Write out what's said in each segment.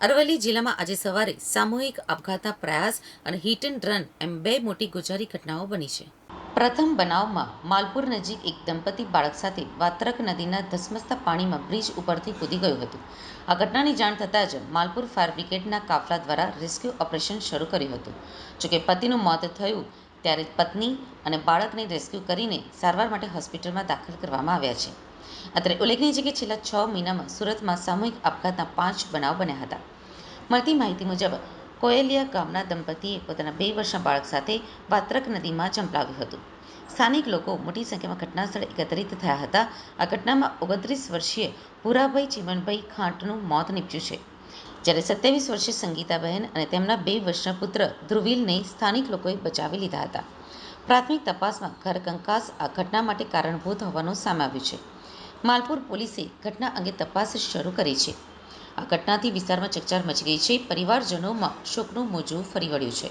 અરવલ્લી જિલ્લામાં આજે સવારે સામૂહિક આપઘાતના પ્રયાસ અને હિટ એન્ડ રન એમ બે મોટી ગુજારી ઘટનાઓ બની છે. પ્રથમ બનાવમાં માલપુર નજીક એક દંપતી બાળક સાથે વાત્રક નદીના ધસમસતા પાણીમાં બ્રિજ ઉપરથી કૂદી ગયું હતું. આ ઘટનાની જાણ થતાં જ માલપુર ફાયર બ્રિગેડના કાફલા દ્વારા રેસ્ક્યુ ઓપરેશન શરૂ કર્યું હતું. જોકે પતિનું મોત થયું ત્યારે પત્ની અને બાળકને રેસ્ક્યુ કરીને સારવાર માટે હોસ્પિટલમાં દાખલ કરવામાં આવ્યા છે. અત્રે ઉલ્લેખનીય છે કે છેલ્લા છ મહિનામાં સુરતમાં સામૂહિક આપઘાતના પાંચ બનાવ બન્યા હતા. મળતી માહિતી મુજબ, કોયલિયા ગામના દંપતીએ પોતાના બે વર્ષના બાળક સાથે વાત્રક નદીમાં ઝંપલાવ્યું હતું. સ્થાનિક લોકો મોટી સંખ્યામાં ઘટના સ્થળે એકત્રિત થયા હતા. આ ઘટનામાં ઓગણત્રીસ વર્ષીય ભૂરાભાઈ ચીમનભાઈ ખાંટનું મોત નીપજ્યું છે. જ્યારે સત્યાવીસ વર્ષીય સંગીતાબહેન અને તેમના બે વર્ષના પુત્ર ધ્રુવિલને સ્થાનિક લોકોએ બચાવી લીધા હતા. પ્રાથમિક તપાસમાં ઘર કંકાસ આ ઘટના માટે કારણભૂત હોવાનું સામે આવ્યું છે. માલપુર પોલીસે ઘટના અંગે તપાસ શરૂ કરી છે. આ ઘટનાથી વિસ્તારમાં ચકચાર મચી ગઈ છે. પરિવારજનોમાં શોકનું મોજું ફરી વળ્યું છે.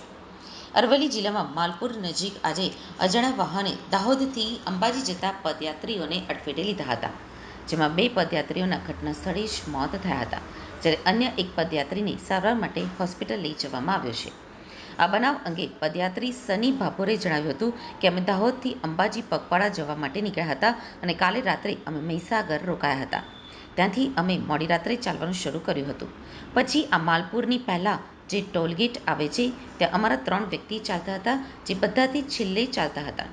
અરવલ્લી જિલ્લામાં માલપુર નજીક આજે અજાણ્યા વાહને દાહોદથી અંબાજી જતા પદયાત્રીઓને અડફેટે લીધા હતા, જેમાં બે પદયાત્રીઓના ઘટના સ્થળે જ મોત થયા હતા. જ્યારે અન્ય એક પદયાત્રીને સારવાર માટે હોસ્પિટલ લઈ જવામાં આવ્યો છે. આ બનાવ અંગે પદયાત્રી સની ભાભોરે જણાવ્યું હતું કે અમે દાહોદથી અંબાજી પગપાળા જવા માટે નીકળ્યા હતા અને કાલે રાત્રે અમે મહીસાગર રોકાયા હતા. ત્યાંથી અમે મોડી રાત્રે ચાલવાનું શરૂ કર્યું હતું. પછી આ માલપુરની પહેલાં જે ટોલગેટ આવે છે, ત્યાં અમારા ત્રણ વ્યક્તિ ચાલતા હતા, જે બધાથી છેલ્લે ચાલતા હતા.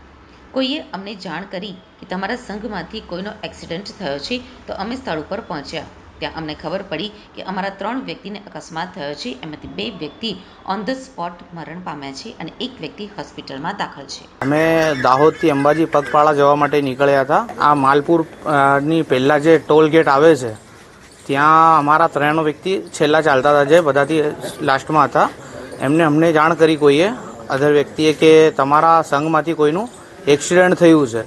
કોઈએ અમને જાણ કરી કે તમારા સંઘમાંથી કોઈનો એક્સિડન્ટ થયો છે, તો અમે સ્થળ ઉપર પહોંચ્યા. ત્યાં અમને ખબર પડી કે અમારા ત્રણ વ્યક્તિને અકસ્માત થયો છે. એમાંથી બે વ્યક્તિ ઓન ધ સ્પોટ મરણ પામ્યા છે અને એક વ્યક્તિ હોસ્પિટલમાં દાખલ છે. અમે દાહોદથી અંબાજી પગપાળા જવા માટે નીકળ્યા હતા. આ માલપુરની પહેલાં જે ટોલ ગેટ આવે છે, ત્યાં અમારા ત્રણ વ્યક્તિ છેલ્લા ચાલતા હતા જે બધાથી લાસ્ટમાં હતા. એમને અમને જાણ કરી કોઈએ, અધર વ્યક્તિએ કે તમારા સંઘમાંથી કોઈનું એક્સિડન્ટ થયું છે.